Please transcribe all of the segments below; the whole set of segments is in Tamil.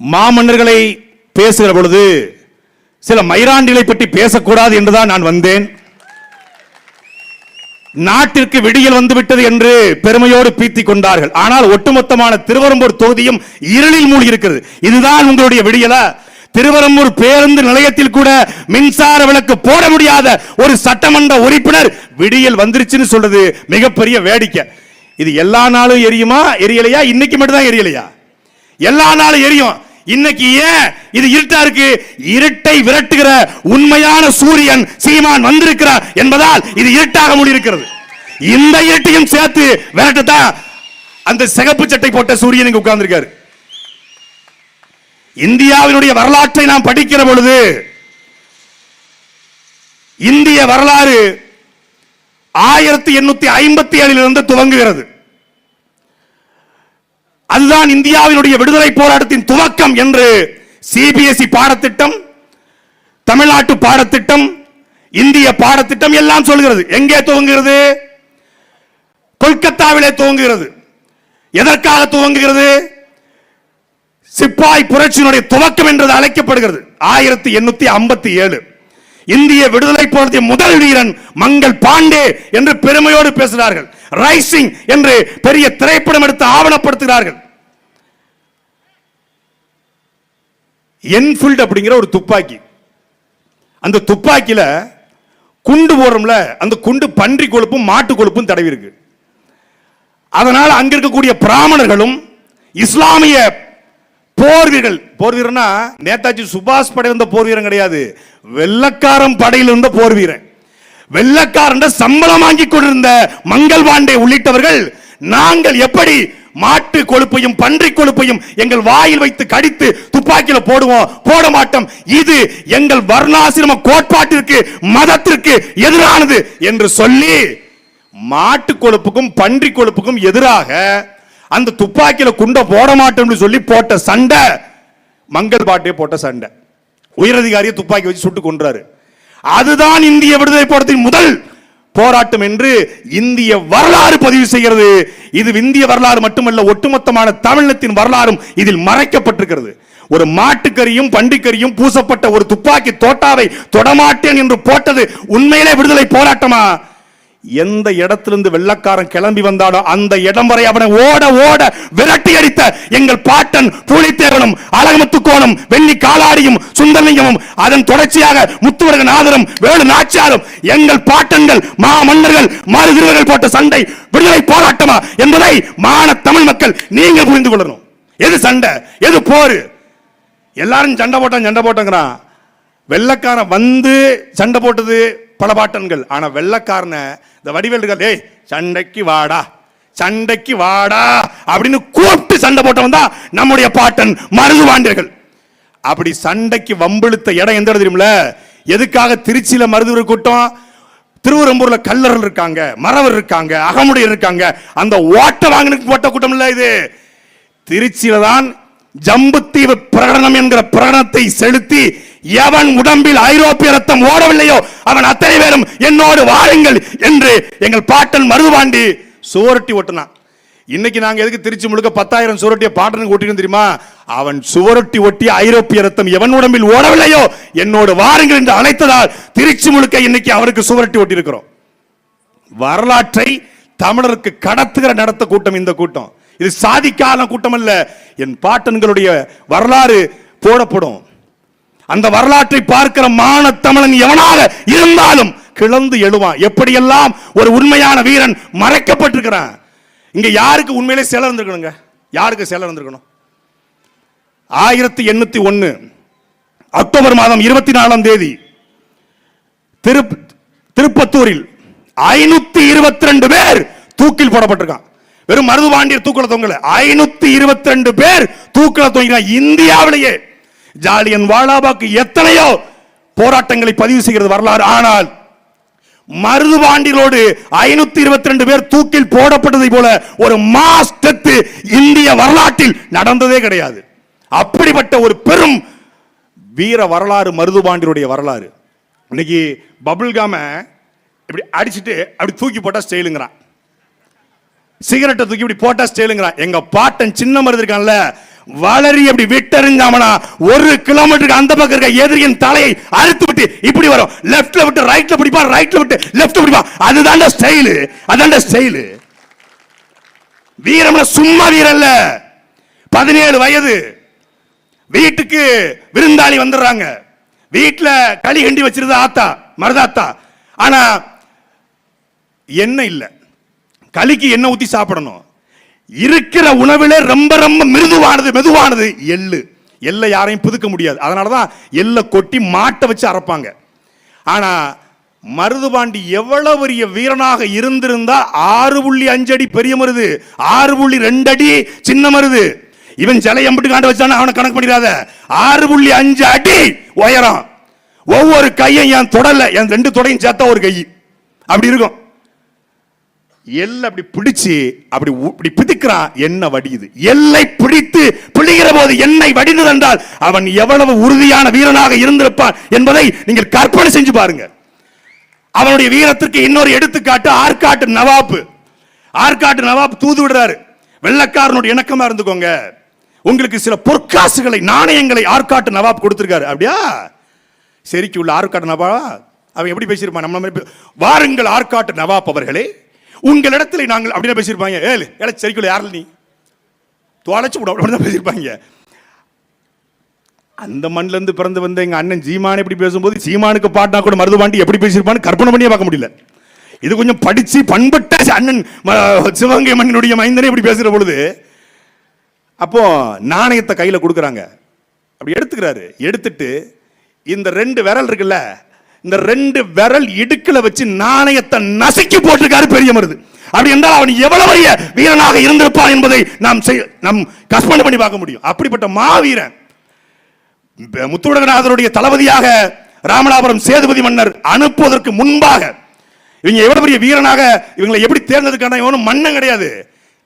மாமன்னர்களை பேசுகிற பொழுது சில மைராண்டிகளை பற்றி பேசக்கூடாது என்றுதான் நான் வந்தேன். நாட்டிற்கு விடியல் வந்துவிட்டது என்று பெருமையோடு பீத்திக் கொண்டார்கள். ஆனால் ஒட்டுமொத்தமான திருவரம்பூர் தொகுதியும் இருளில் மூழ்கி இருக்கிறது. இதுதான் உங்களுடைய விடியலா? திருவரம்பூர் பேருந்து நிலையத்தில் கூட மின்சார விளக்கு போட முடியாத ஒரு சட்டமன்ற உறுப்பினர் விடியல் வந்துருச்சுன்னு சொல்றது மிகப்பெரிய வேடிக்கை. இது எல்லா நாளும் எரியுமா? எரியலையா? இன்னைக்கு மட்டும் தான் எரியலையா? எல்லா நாளும் எரியும். இன்னைக்கு ஏன் இது இருட்டா இருக்கு? இருட்டை விரட்டுகிற உண்மையான சூரியன் சீமான் வந்திருக்கிறார் என்பதால் இது இருட்டாக முடியிருக்கிறது. இந்த இருட்டையும் சேர்த்து விரட்டத்தான் அந்த சிகப்பு சட்டை போட்ட சூரியன் இங்க உட்கார்ந்துருக்காரு. இந்தியாவினுடைய வரலாற்றை நாம் படிக்கிற பொழுது இந்திய வரலாறு ஆயிரத்தி எண்ணூத்தி ஐம்பத்தி ஏழிலிருந்து துவங்குகிறது. அதுதான் இந்தியாவினுடைய விடுதலை போராட்டத்தின் துவக்கம் என்று சிபிஎஸ்இ பாடத்திட்டம் தமிழ்நாட்டு பாடத்திட்டம் இந்திய பாடத்திட்டம் எல்லாம் சொல்கிறது. எங்கே துவங்குகிறது? கொல்கத்தாவிலே துவங்குகிறது. எதற்காக துவங்குகிறது? சிப்பாய் புரட்சியினுடைய துவக்கம் என்று அழைக்கப்படுகிறது. ஆயிரத்தி எண்ணூத்தி ஐம்பத்தி ஏழு. இந்திய விடுதலை போராட்டத்திய முதல் வீரன் மங்கள் பாண்டே என்று பெருமையோடு பேசுகிறார்கள். ரைசிங் என்று பெரிய திரைப்படம் எடுத்து ஆவணப்படுத்துகிறார்கள். என்ஃபீல்டு அப்படிங்கிற ஒரு துப்பாக்கி. அந்த துப்பாக்கியில் குண்டு போடுறோம்ல அந்த குண்டு பன்றி கொழுப்பும் மாட்டு கொழுப்பும் தடவி இருக்கு. அதனால் அங்க இருக்கக்கூடிய பிராமணர்களும் இஸ்லாமிய போர் வீரர்கள் போர் வீரர்னா நேதாஜி சுபாஷ் படை இருந்த போர் வீரன் கிடையாது. வெள்ளக்காரன் படையில் இருந்த போர் வீரன் வெள்ளக்காரன் சம்பளம் வாங்கி கொண்டிருந்த மங்கள் பாண்டே உள்ளிட்டவர்கள் நாங்கள் எப்படி மாட்டு கொழுப்பையும் பன்றி கொழுப்பையும் எங்கள் வாயில் வைத்து கடித்து துப்பாக்கியில போடுவோம். போட மாட்டோம். இது எங்கள் வர்ணாசிரம கோட்பாட்டிற்கு மதத்திற்கு எதிரானது என்று சொல்லி மாட்டு கொழுப்புக்கும் பன்றி கொழுப்புக்கும் எதிராக அந்த துப்பாக்கியில குண்ட போட மாட்டோம்னு சொல்லி போட்ட சண்டை மங்கள் பாட்டே போட்ட சண்டை. உயரதிகாரியை துப்பாக்கி வச்சு சுட்டு கொன்றாரு. அதுதான் இந்திய விடுதலை போராட்டத்தின் முதல் போராட்டம் என்று இந்திய வரலாறு பதிவு செய்கிறது. இது இந்திய வரலாறு மட்டுமல்ல ஒட்டுமொத்தமான தமிழத்தின் வரலாறும் இதில் மறைக்கப்பட்டிருக்கிறது. ஒரு மாட்டுக்கறியும் பண்டிக்கரியும் பூசப்பட்ட ஒரு துப்பாக்கி தோட்டாவை தொடமாட்டேன் என்று போட்டது உண்மையிலே விடுதலை போராட்டமா? எந்த இடத்திலிருந்து வெள்ளக்காரன் கிளம்பி வந்தாலோ அந்த இடம் வரை அவனை ஓட ஓட விரட்டி அடித்த எங்கள் பாட்டன் பூலித்தேவனும் அழகமுத்துக்கோணும் வெள்ளி காலாடியும் சுந்தரலிங்கமும் அதன் தொடர்ச்சியாக முத்துவரகன் ஆதரம் வேலு நாச்சியாரும் எங்கள் பாட்டன்கள் மா மன்னர்கள் மாறுதிருவர்கள் போட்ட சண்டை விடுதலை போராட்டமா என்பதை மான தமிழ் மக்கள் நீங்கள் புரிந்து கொள்ளணும். எது சண்டை? எது போர்? எல்லாரும் சண்டை போட்டான் சண்டை போட்டங்கிறான். வெள்ளக்காரன் வந்து சண்டை போட்டது பல பாட்டன்கள் ஆனா வெள்ளக்காரனை இந்த வடிவேல்கள் ஏய் சண்டைக்கு வாடா சண்டைக்கு வாடா அப்படின்னு கூப்பிட்டு சண்டை போட்டவன் தான் நம்முடைய பாட்டன் மருதுவாண்டியர்கள் அப்படி சண்டைக்கு வம்பிழுத்த இடம் எந்த இடம் தெரியுமில எதுக்காக திருச்சியில் மருதுவர் கூட்டம்? திருவரம்பூர்ல கல்லர்கள் இருக்காங்க மறவர் இருக்காங்க அகமுடையர் இருக்காங்க. அந்த ஓட்ட வாங்கினுக்கு போட்ட கூட்டம் இல்லை இது. திருச்சியில தான் ஜம்புத்தீவு பிரகடனம் என்கிற பிரகடனத்தை செலுத்தி எவன் உடம்பில் ஐரோப்பிய ரத்தம் ஓடவில்லையோ அவன் அத்தனை பேரும் என்னோடு வாருங்கள் என்று எங்கள் பாட்டன் மருதுபாண்டி சுவரொட்டி ஒட்டினான் இன்னைக்கு நாங்க எதுக்கு திருச்சி முழுக்க பத்தாயிரம் சுவரொட்டிய பாட்டனுக்கு ஒட்டினோம் தெரியுமா? அவன் சுவரொட்டி ஒட்டிய ஐரோப்பிய ரத்தம் எவன் உடம்பில் ஓடவில்லையோ என்னோடு வாருங்கள் என்று அழைத்ததால் திருச்சி முழுக்க இன்னைக்கு அவருக்கு சுவரொட்டி ஒட்டி இருக்கிறோம் வரலாற்றை தமிழருக்கு கடத்துகிற நடத்த கூட்டம் இந்த கூட்டம். இது சாதிக்கான கூட்டம் அல்ல என் பாட்டன்களுடைய வரலாறு போடப்படும். அந்த வரலாற்றை பார்க்கிற மான தமிழன் எவனாக இருந்தாலும் கிளந்து எழுவான். எப்படியெல்லாம் ஒரு உண்மையான வீரன் மறைக்கப்பட்டிருக்கிறான். இங்க யாருக்கு உண்மையிலே சிலர் இருந்திருக்கணுங்க? யாருக்கு சிலர் இருந்திருக்கணும்? ஆயிரத்தி எண்ணூத்தி ஒன்னு அக்டோபர் மாதம் இருபத்தி நாலாம் தேதி திருப் திருப்பத்தூரில் ஐநூத்தி இருபத்தி ரெண்டு பேர் தூக்கில் போடப்பட்டிருக்கான். வெறும் மருதுபாண்டியர் தூக்கில தொங்கல. ஐநூத்தி இருபத்தி ரெண்டு பேர் தூக்கில தொங்கினான் இந்தியாவிலேயே ஜாலியன் வாலாபாக்கு எத்தனையோ போராட்டங்களை பதிவு செய்கிறது வரலாறு. ஆனால் மருதுபாண்டியரோடு ஐநூத்தி இருபத்தி ரெண்டு பேர் தூக்கில் போடப்பட்டதை போல ஒரு மாஸ் டெத்து இந்திய வரலாற்றில் நடந்ததே கிடையாது. அப்படிப்பட்ட ஒரு பெரும் வீர வரலாறு மருதுபாண்டியருடைய வரலாறு. இன்னைக்கு பபுல்காம இப்படி அடிச்சிட்டு அப்படி தூக்கி போட்டா ஸ்டைலுங்கிறான். சிகரெட்டை தூக்கி இப்படி போட்டா ஸ்டைலுங்கிறான். எங்க பாட்டன் சின்ன மருது இருக்கான்ல வளரி அப்படி விட்டறிஞ்சாமனா ஒரு கிலோமீட்டருக்கு அந்த பக்கம் இருக்க எதிரியின் தலையை அறுத்து விட்டு இப்படி வரும். லெஃப்ட்ல விட்டு ரைட்ல பிடிப்பா ரைட்ல விட்டு லெஃப்ட் பிடிப்பா. அதுதான்டா ஸ்டைலு அதான்டா ஸ்டைலு வீரம்னா சும்மா வீரம் இல்ல. பதினேழு வயது. வீட்டுக்கு விருந்தாளி வந்துடுறாங்க. வீட்டில் களி கண்டி வச்சிருந்த ஆத்தா மருதாத்தா. ஆனா எண்ணெய் இல்லை. களிக்கு எண்ணெய் ஊத்தி சாப்பிடணும். இருக்கிற உணவிலே ரொம்ப ரொம்ப மிருதுவானது மெதுவானது. எள்ளு. எல்லை யாரையும் புதுக்க முடியாது. அதனாலதான் எல்லை கொட்டி மாட்டை வச்சு அரைப்பாங்க. ஆனால் மருதுபாண்டி எவ்வளவு பெரிய வீரனாக இருந்திருந்தா ஆறு புள்ளி அஞ்சு அடி பெரிய மருது. ஆறு புள்ளி ரெண்டு அடி சின்ன மருது. இவன் சிலை எம்பிட்டு காண்டு வச்சான அவனை கணக்கு பண்ணிடாத. ஆறு புள்ளி அஞ்சு அடி உயரம். ஒவ்வொரு கையும் என் தொடல. என் ரெண்டு தொடையும் சேர்த்தா ஒரு கை. அப்படி இருக்கும். எல்லை அப்படி பிடிச்சு அப்படி உ- இப்படி பிதிக்கிறான் என்ன வடியுது. எல்லை பிடித்து பிழிகிற போது என்னை வடிந்தது என்றால் அவன் எவ்வளவு உறுதியான வீரனாக இருந்திருப்பான் என்பதை நீங்கள் கற்பனை செஞ்சு பாருங்க. அவனுடைய வீரத்திற்கு இன்னொரு எடுத்துக்காட்டு ஆற்காட்டு நவாப் ஆற்காட்டு நவாப் தூது விடுறாரு. வெள்ளக்காரனுடைய இணக்கமா இருந்துக்கோங்க. உங்களுக்கு சில பொற்காசுகளை நாணயங்களை ஆற்காட்டு நவாப் கொடுத்திருக்காரு. அப்படியா? சரிக்கு உள்ள ஆற்காட்டு நவாப் அவன் எப்படி பேசியிருப்பான்? நம்ம வாருங்கள் ஆற்காட்டு நவாப் அவர்களே. உங்களிடத்தில் நாங்கள் அப்படின்னு பேசியிருப்பாங்க. ஏழு ஏழை சரிக்குள்ள யாரில் நீ? தொலைச்சு விட அப்படி தான் பேசியிருப்பாங்க. அந்த மண்ணிலேருந்து பிறந்து வந்த எங்கள் அண்ணன் சீமான் எப்படி பேசும்போது சீமானுக்கு பாட்டினா கூட மருதுபாண்டி எப்படி பேசியிருப்பான்னு கற்பனை பண்ணியே பார்க்க முடியல. இது கொஞ்சம் படித்து பண்பட்ட அண்ணன் ம- சிவகங்கை மண்ணினுடைய மைந்தனே இப்படி பேசுற பொழுது அப்போ நாணயத்தை கையில் கொடுக்குறாங்க. அப்படி எடுத்துக்கிறாரு. எடுத்துட்டு இந்த ரெண்டு விரல் இருக்குல்ல இந்த ரெண்டு விரல் இடுக்கில் வச்சு நாணயத்தை நசுக்கி போட்டிருக்காரு பெரிய மருது அப்படி என்றால் அவன் எவ்வளவு பெரிய வீரனாக இருந்திருப்பான் என்பதை நாம் செய்- நம் கற்பனை பண்ணி பார்க்க முடியும். அப்படிப்பட்ட மாவீரன் ப- முத்துவடகநாதருடைய தளபதியாக ராமநாதபுரம் சேதுபதி மன்னர் அனுப்புவதற்கு முன்பாக இவங்க எவ்வளவு பெரிய வீரனாக இவங்களை எப்படி தேர்ந்ததுக்கான இவனும் மன்னன் கிடையாது.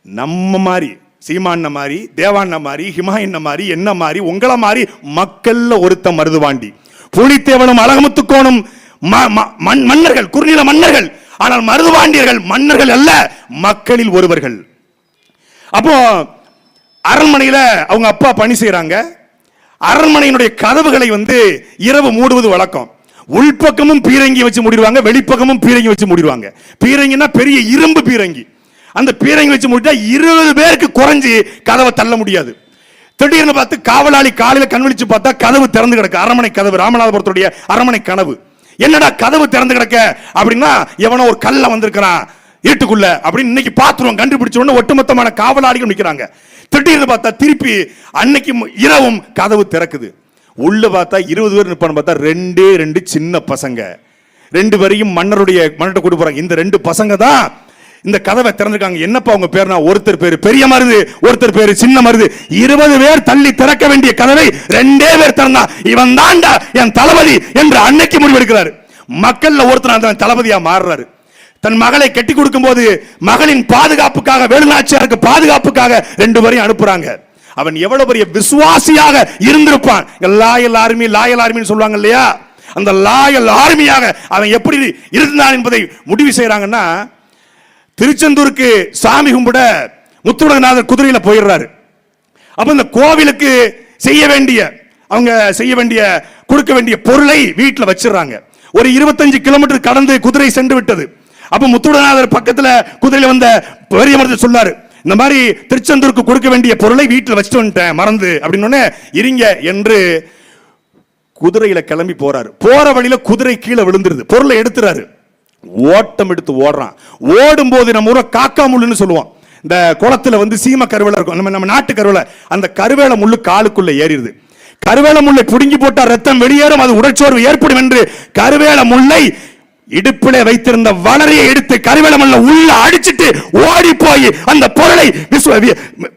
நம்ம மாதிரி சீமான்ன மாதிரி தேவாண்ண மாதிரி ஹிமாயின்ன மாதிரி என்ன மாதிரி உங்களை மாதிரி மக்கள்ல ஒருத்த மருதுவாண்டி புலித்தேவனும் அழகமுத்துக்கோனும் ம- ம- மன்னர்கள் குறுநில மன்னர்கள் ஆனால் மருதுபாண்டியர்கள் மன்னர்கள் அல்ல மக்களில் ஒருவர்கள். அப்போ அரண்மனையில் அவங்க அப்பா பணி செய்கிறாங்க அரண்மனையினுடைய கதவுகளை வந்து இரவு மூடுவது வழக்கம். உள்பக்கமும் பீரங்கி வச்சு மூடிடுவாங்க வெளிப்பக்கமும் பீரங்கி வச்சு மூடிடுவாங்க. பீரங்கினா பெரிய இரும்பு பீரங்கி. அந்த பீரங்கி வச்சு மூடிட்டா இருபது பேருக்கு குறைஞ்சி கதவை தள்ள முடியாது. திடீர்னு பார்த்து காவலாளி காலையில கண்விழிச்சு பார்த்தா கதவு திறந்து கிடக்கு. அரண்மனை கதவு ராமநாதபுரத்துடைய அரண்மனை கனவு என்னடா கதவு திறந்து கிடக்க? அப்படின்னா எவனோ ஒரு கல்ல வந்திருக்கிறான். வீட்டுக்குள்ள அப்படின்னு இன்னைக்கு பாத்துருவோம் கண்டுபிடிச்ச ஒட்டுமொத்தமான காவலாளிகள் நிற்கிறாங்க திடீர்னு பார்த்தா திருப்பி அன்னைக்கு இரவும் கதவு திறக்குது. உள்ள பார்த்தா இருபது பேர் நிற்பான்னு பார்த்தா ரெண்டே ரெண்டு சின்ன பசங்க. ரெண்டு பேரையும் மன்னருடைய மன்னர்கிட்ட கூட்டு போறாங்க. இந்த ரெண்டு பசங்க தான் இந்த கதவை திறந்திருக்காங்க. என்னப்பா உங்க பேர்னா? ஒருத்தர் பேரு பெரிய மருது ஒருத்தர் பேரு சின்ன மருது. இருபது பேர் தள்ளி திறக்க வேண்டிய கதவை ரெண்டே பேர் திறந்தா இவன் தாண்டா என் தளபதி என்று அன்னைக்கு முடிவெடுக்கிறாரு. மக்கள்ல ஒருத்தர் அந்த தளபதியா மாறுறாரு. தன் மகளை கட்டி கொடுக்கும் போது மகளின் பாதுகாப்புக்காக வேலுநாச்சியாருக்கு பாதுகாப்புக்காக ரெண்டு பேரையும் அனுப்புறாங்க. அவன் எவ்வளவு பெரிய விசுவாசியாக இருந்திருப்பான். லாயல் ஆர்மி லாயல் ஆர்மின்னு சொல்லுவாங்க இல்லையா? அந்த லாயல் ஆர்மியாக அவன் எப்படி இருந்தான் என்பதை முடிவு செய்யறாங்கன்னா திருச்செந்தூருக்கு சாமி கும்பிட முத்துவடகநாதர் குதிரையில போயிடுறாரு. அப்ப இந்த கோவிலுக்கு செய்ய வேண்டிய அவங்க செய்ய வேண்டிய கொடுக்க வேண்டிய பொருளை வீட்டில் வச்சிடுறாங்க. ஒரு இருபத்தஞ்சு கிலோமீட்டர் கடந்து குதிரை சென்று விட்டது. அப்ப முத்துவடகநாதர் பக்கத்துல குதிரையில வந்த பெரிய சொன்னார் சொன்னாரு இந்த மாதிரி திருச்செந்தூருக்கு கொடுக்க வேண்டிய பொருளை வீட்டில் வச்சுட்டு வந்துட்டேன் மறந்து அப்படின்னு இருங்க என்று குதிரையில கிளம்பி போறாரு. போற வழியில குதிரை கீழே விழுந்துருது. பொருளை எடுத்துறாரு. ஓட்டம் எடுத்து ஓடுறான். ஓடும் போது நம்ம ஊரை காக்கா முள்ளுன்னு சொல்லுவோம். இந்த குளத்துல வந்து சீம கருவேல இருக்கும். நம்ம நம்ம நாட்டு கருவேல. அந்த கருவேல முள்ளு காலுக்குள்ள ஏறிடுது. கருவேல முள்ளை புடுங்கி போட்டால் ரத்தம் வெளியேறும். அது உடற்சோர்வு ஏற்படும் என்று கருவேல முல்லை இடுப்பிலே வைத்திருந்த வளரையை எடுத்து கருவேல முள்ள உள்ள அடிச்சிட்டு ஓடி போய் அந்த பொருளை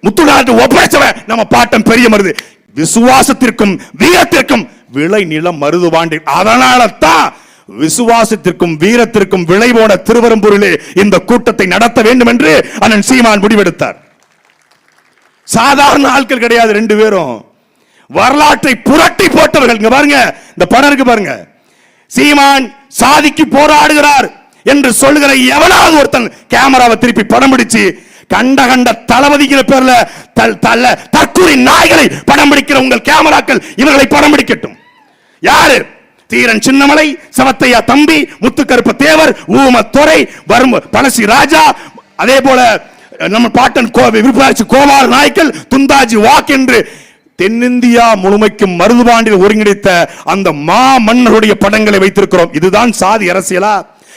முத்துநாட்டு ஒப்படைச்சவன். நம்ம பாட்டம் பெரிய மருது. விசுவாசத்திற்கும் வீரத்திற்கும் விளை நிலம் மருதுவாண்டி அதனால தான் விசுவாசத்திற்கும் வீரத்திற்கும் விளை போன திருவரம்பூரிலே இந்த கூட்டத்தை நடத்த வேண்டும் என்று அண்ணன் சீமான் முடிவெடுத்தார். சாதாரண ஆட்கள் கிடையாது ரெண்டு பேரும். வரலாற்றை புரட்டி போட்டவர்கள். இங்க பாருங்க இந்த படம் இருக்கு பாருங்க. சீமான் சாதிக்கு போராடுகிறார் என்று சொல்லுகிற எவனாவது ஒருத்தன் கேமராவை திருப்பி படம் பிடிச்சு கண்ட கண்ட தளபதிங்கிற பேர்ல தல் தள்ள தற்கூரி நாய்களை படம் பிடிக்கிற உங்கள் கேமராக்கள் இவர்களை படம் பிடிக்கட்டும். யாரு? தீரன் சின்னமலை சவத்தையா தம்பி முத்துக்கருப்ப தேவர் ஊமத்துறை வரும் பழசி ராஜா அதே போல நம்ம பாட்டன் கோவை விருப்பாட்சி கோமார் நாய்க்கல் துந்தாஜி வாக் என்று தென்னிந்தியா முழுமைக்கும் மருதுபாண்டில் ஒருங்கிணைத்த அந்த மா மன்னருடைய படங்களை வைத்திருக்கிறோம். இதுதான் சாதி அரசியலா?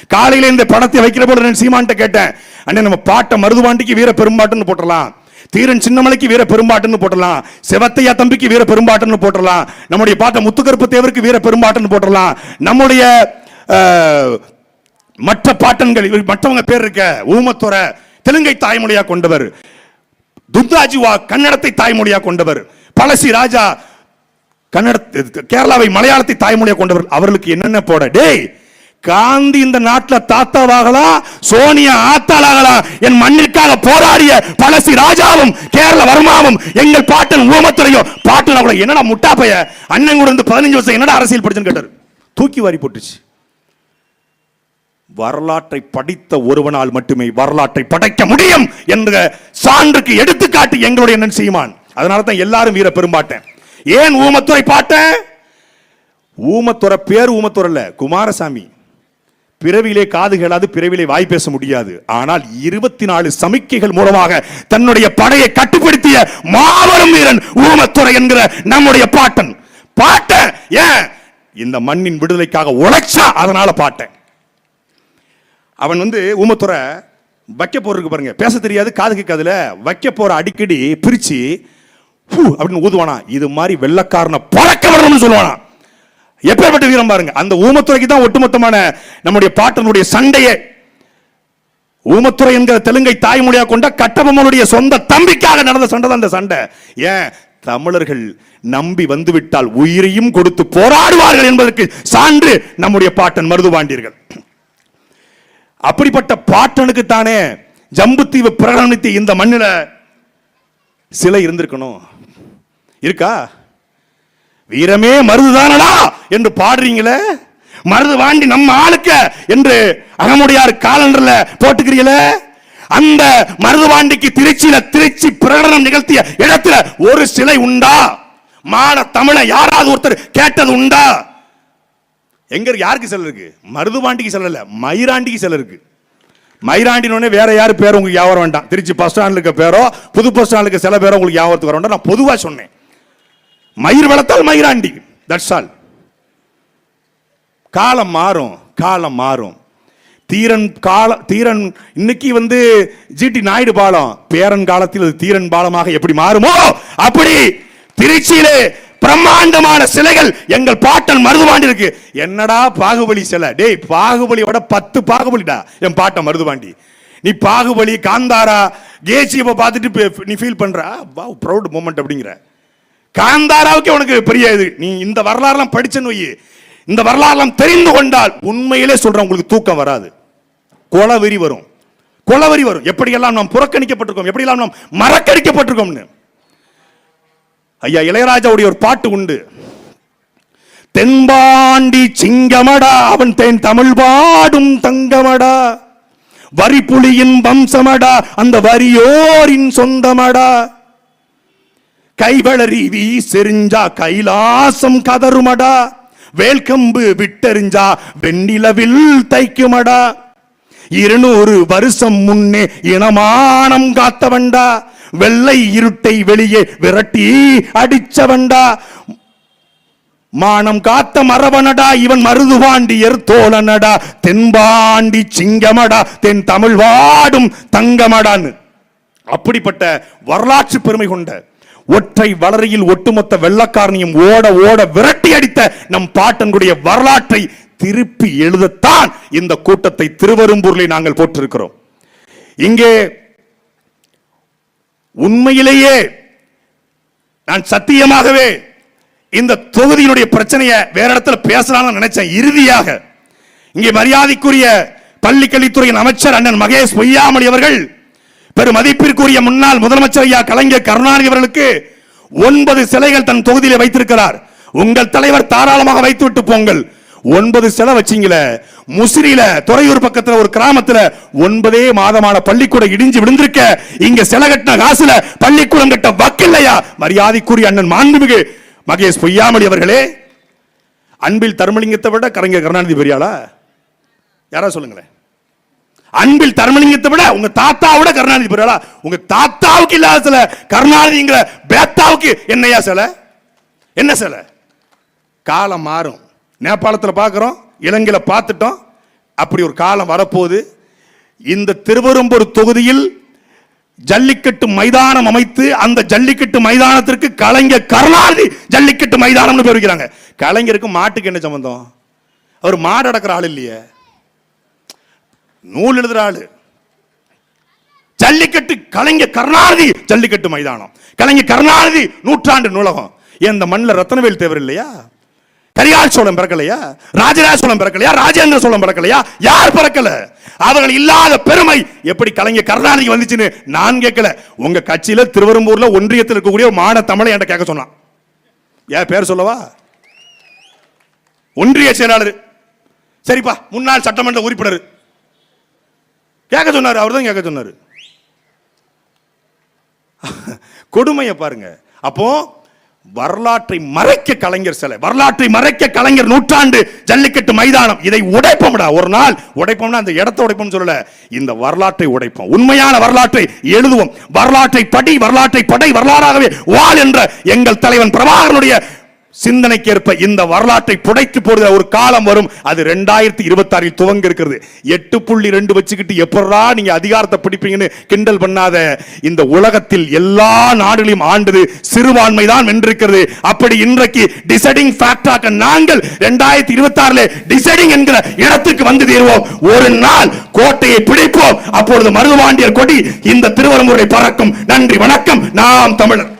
காலையில இந்த படத்தை வைக்கிற போது நான் சீமான்ட்ட கேட்டேன். அண்ணே நம்ம பாட்டை மருதுபாண்டிக்கு வீர பெரும்பாட்டுன்னு போட்டுடலாம் தீரன் சின்னமலைக்கு வீர பெரும்பாட்டுன்னு போட்டலாம் செவத்தையா தம்பிக்கு வீர பெரும்பாட்டுன்னு போட்டலாம் நம்முடைய பாட்ட முத்துக்கருப்பு தேவருக்கு வீர பெரும்பாட்டுன்னு போட்டலாம் நம்முடைய மற்ற பாட்டன்கள் மற்றவங்க பேர் இருக்க ஊமத்துறை தெலுங்கை தாய்மொழியா கொண்டவர். துர்தாஜிவா கன்னடத்தை தாய்மொழியா கொண்டவர். பழசி ராஜா கன்னட கேரளாவை மலையாளத்தை தாய்மொழியா கொண்டவர். அவர்களுக்கு என்னென்ன போட? டேய் காந்தி இந்த நாட்டுல தாத்தாவாகலாம் சோனியா ஆத்தாளாகலாம் என் மண்ணிற்காக போராடிய பழசி ராஜாவும் கேரள வர்மாவும் எங்கள் பாட்டன் ஊமத்துறையும் பாட்டன் அவளை என்னடா முட்டாப்பைய அண்ணன் கூட இருந்து பதினஞ்சு வருஷம் என்னடா அரசியல் படிச்சுன்னு கேட்டாரு. தூக்கி வாரி போட்டுச்சு. வரலாற்றை படித்த ஒருவனால் மட்டுமே வரலாற்றை படைக்க முடியும் என்ற சான்றுக்கு எடுத்துக்காட்டு எங்களுடைய என்ன செய்வான் அதனால தான் எல்லாரும் வீர பெரும்பாட்டேன். ஏன் ஊமத்துறை பாட்டேன் ஊமத்துறை பேர் ஊமத்துறை இல்ல குமாரசாமி. பிறவிலே காது கேளாது பிறவிலே வாய் பேச முடியாது. ஆனால் இருபத்தி நாலு சமிக்கைகள் மூலமாக தன்னுடைய படையை கட்டுப்படுத்திய மாபெரும் வீரன் ஊமத்துறை என்கிற நம்முடைய பாட்டன். பாட்டன் ஏன்? இந்த மண்ணின் விடுதலைக்காக உழைச்சா அதனால பாட்டேன் அவன் வந்து ஊமத்துறை வைக்க போறதுக்கு பாருங்க. பேச தெரியாது காது கேட்காதுல வைக்க போற அடிக்கடி பிரிச்சு ஹூ அப்படின்னு ஊதுவானா? இது மாதிரி வெள்ளக்காரனை பறக்க வரணும்னு சொல்லுவானா? எப்பேற்பட்ட வீரம் பாருங்க. அந்த ஊமத்துறைக்கு தான் ஒட்டுமொத்தமான நம்முடைய பாட்டனுடைய சண்டையே. ஊமத்துறை என்கிற தெலுங்கை தாய்மொழியா கொண்ட கட்டபொம்மனுடைய சொந்த தம்பிக்காக நடந்த சண்டை தான் அந்த சண்டை. ஏன்? தமிழர்கள் நம்பி வந்துவிட்டால் உயிரையும் கொடுத்து போராடுவார்கள் என்பதற்கு சான்று நம்முடைய பாட்டன் மருதுபாண்டியர்கள் அப்படிப்பட்ட பாட்டனுக்கு தானே ஜம்புத்தீவு பிரகடனத்தை இந்த மண்ணில் சிலை இருந்திருக்கணும். இருக்கா? வீரமே மருதுதானடா என்று பாடுறீங்களே? மருது வாண்டி நம்ம ஆளுக்க என்று அகமுடையார் காலண்டர்ல போட்டுக்கிறீங்களே? அந்த மருதுவாண்டிக்கு திருச்சியில திருச்சி பிரகடனம் நிகழ்த்திய இடத்துல ஒரு சிலை உண்டா? மாட தமிழ யாராவது ஒருத்தர் கேட்டது உண்டா? எங்க இருக்கு? யாருக்கு செல்ல இருக்கு? மருதுவாண்டிக்கு செல்ல இல்ல மயிராண்டிக்கு செல்ல இருக்கு. மயிராண்டினோடனே வேற யாரு பேர் உங்களுக்கு வியாபாரம் வேண்டாம். திருச்சி பஸ் ஸ்டாண்ட்ல இருக்க பேரோ புது பஸ் ஸ்டாண்ட்ல இருக்க சில பேரோ உங்களுக்கு ஞாபகத்துக்கு வர வேண்டாம். நான் பொதுவா சொன்னேன். மயிர் வளர்த்தால் மயிராண்டி. தட்ஸ் ஆல் காலம் மாறும் காலம் மாறும். தீரன் கால தீரன் இன்னைக்கு வந்து ஜிடி நாயுடு பாலம் பேரன் காலத்தில் அது தீரன் பாலமாக எப்படி மாறுமோ அப்படி திருச்சியிலே பிரம்மாண்டமான சிலைகள் எங்கள் பாட்டன் மருதுபாண்டி இருக்கு. என்னடா பாகுபலி சிலை? டேய் பாகுபலியோட பத்து பாகுபலிடா என் பாட்டன் மருதுபாண்டி. நீ பாகுபலி காந்தாரா கேசியப்ப பார்த்துட்டு நீ ஃபீல் பண்ற? வா ப்ரௌட் மூமெண்ட் அப்படிங்கிற. காந்தாராவுக்கு உனக்கு பெரிய இது. நீ இந்த வரலாறுலாம் படிச்சன்னு வை இந்த வரலாறுலாம் தெரிந்து கொண்டால் உண்மையிலே சொல்றேன் உங்களுக்கு தூக்கம் வராது. கொலவெறி வரும். கொலவெறி வரும். எப்படியெல்லாம் நாம் புறக்கணிக்கப்பட்டிருக்கோம் எப்படியெல்லாம் நாம் மறக்கடிக்கப்பட்டிருக்கோம்னு. ஐயா இளையராஜாவுடைய ஒரு பாட்டு உண்டு. தென்பாண்டி சிங்கமடா அவன் தென் தமிழ் பாடும் தங்கமடா. வரி புலியின் வம்சமடா அந்த வரியோரின் சொந்தமடா. கைவளரி வீசெறிஞ்சா கைலாசம் கதருமடா வேல்கம்பு விட்டெறிஞ்சா வெண்ணிலவில் தைக்குமடா. இருநூறு வருஷம் முன்னே இனமானம் காத்தவண்டா வெள்ளை இருட்டை வெளியே விரட்டி அடிச்சவண்டா மானம் காத்த மரவனடா இவன் மருதுபாண்டியர் தோழனடா. தென்பாண்டி சிங்கமடா தென் தமிழ் வாடும் தங்கமடான்னு. அப்படிப்பட்ட வரலாற்று பெருமை கொண்ட ஒற்றை வளரியில் ஒட்டுமொத்த வெள்ளக்காரனையும் ஓட ஓட விரட்டி அடித்த நம் பாட்டன்குடைய வரலாற்றை திருப்பி எழுதத்தான் இந்த கூட்டத்தை திருவரும்பூரில் நாங்கள் போட்டிருக்கிறோம். இங்கே உண்மையிலேயே நான் சத்தியமாகவே இந்த தொகுதியினுடைய பிரச்சனையை வேற இடத்துல பேசலாம்னு நினைச்சேன். இறுதியாக இங்கே மரியாதைக்குரிய பள்ளி கல்வித்துறையின் அமைச்சர் அண்ணன் மகேஷ் பொய்யாமணி அவர்கள் பெரும் மதிப்பிற்குரிய முன்னாள் முதலமைச்சர் ஐயா கலைஞர் கருணாநிதி அவர்களுக்கு ஒன்பது சிலைகள் தன் தொகுதியில் வைத்திருக்கிறார். உங்கள் தலைவர் தாராளமாக வைத்துவிட்டு போங்கள். ஒன்பது சிலை வச்சிங்கள. முசிறியில துறையூர் பக்கத்துல ஒரு கிராமத்துல ஒன்பதே மாதமான பள்ளிக்கூடம் இடிஞ்சு விழுந்திருக்க இங்க சிலை கட்டின காசுல பள்ளிக்கூடம் கட்ட வக்கில்லையா? மரியாதைக்குரிய அண்ணன் மாண்புமிகு மகேஷ் பொய்யாமொழி அவர்களே. அன்பில் தர்மலிங்கத்தை விட கலைஞர் கருணாநிதி பெரியாளா? யாரா சொல்லுங்களேன்? அன்பில் தர்மலிங்கத்தை விட உங்க தாத்தாவோட கருணாநிதி பெரியாளா உங்க தாத்தாவுக்கு இல்லாத சில கருணாநிதிங்கிற பேத்தாவுக்கு என்னையா சிலை? என்ன சிலை? காலம் மாறும். நேபாளத்தில் பார்க்குறோம் இலங்கையில் பார்த்துட்டோம். அப்படி ஒரு காலம் வரப்போகுது. இந்த திருவரும்பூர் தொகுதியில் ஜல்லிக்கட்டு மைதானம் அமைத்து அந்த ஜல்லிக்கட்டு மைதானத்திற்கு கலைஞர் கருணாநிதி ஜல்லிக்கட்டு மைதானம்னு பேர் வைக்கிறாங்க. கலைஞருக்கு மாட்டுக்கு என்ன சம்பந்தம்? அவர் மாடு அடக்கிற ஆள் இல்லையே. நூல் எழுதுற ஆளு. ஜல்லிக்கட்டு கலைஞர் கருணாநிதி ஜல்லிக்கட்டு மைதானம். கலைஞர் கருணாநிதி நூற்றாண்டு நூலகம். இந்த மண்ணில் ரத்னவேல் தேவர் இல்லையா? கரிகால் சோழன் பிறக்கலையா? ராஜராஜ சோழன் பிறக்கலையா? ராஜேந்திர சோழன் பிறக்கலையா? யார் பிறக்கல? அவர்கள் இல்லாத பெருமை எப்படி கலைஞர் கருணாநிதி வந்துச்சுன்னு நான் கேட்கல. உங்க கட்சியில திருவெரும்பூர்ல ஒன்றியத்தில் இருக்கக்கூடிய ஒரு மாட தமிழை என்கிட்ட கேட்க சொன்னான். ஏன் பேர் சொல்லவா? ஒன்றிய செயலாளர். சரிப்பா முன்னாள் சட்டமன்ற உறுப்பினர். கேட்க சொன்னார் அவர் தான் கேட்க சொன்னார். கொடுமையை பாருங்க. அப்போ வரலாற்றை மறைக்க கலைஞர் சிலை வரலாற்றை மறைக்க கலைஞர் நூற்றாண்டு ஜல்லிக்கட்டு மைதானம் இதை உடைப்போம்டா. ஒரு நாள் உடைப்போம்னா அந்த இடத்தை உடைப்போம் சொல்லல. இந்த வரலாற்றை உடைப்போம். உண்மையான வரலாற்றை எழுதுவோம். வரலாற்றை படி வரலாற்றை படை வரலாறாகவே வாழ் என்ற எங்கள் தலைவன் பிரபாகரனுடைய சிந்தனைக்கேற்ப இந்த வரலாற்றை புடைத்து போடுகிற ஒரு காலம் வரும். அது ரெண்டாயிரத்தி இருபத்தி ஆறில் துவங்க இருக்கிறது எட்டு புள்ளி ரெண்டு வச்சுக்கிட்டு எப்படா நீங்க அதிகாரத்தை பிடிப்பீங்கன்னு கிண்டல் பண்ணாத. இந்த உலகத்தில் எல்லா நாடுகளையும் ஆண்டது சிறுபான்மை தான் வென்றிருக்கிறது. அப்படி இன்றைக்கு டிசைடிங் ஃபேக்டாக நாங்கள் ரெண்டாயிரத்தி இருபத்தி ஆறுல டிசைடிங் என்கிற இடத்துக்கு வந்து தீர்வோம். ஒரு நாள் கோட்டையை பிடிப்போம். அப்பொழுது மருதுபாண்டியர் கொடி இந்த திருவரம்பூரை பறக்கும். நன்றி வணக்கம். நாம் தமிழர்.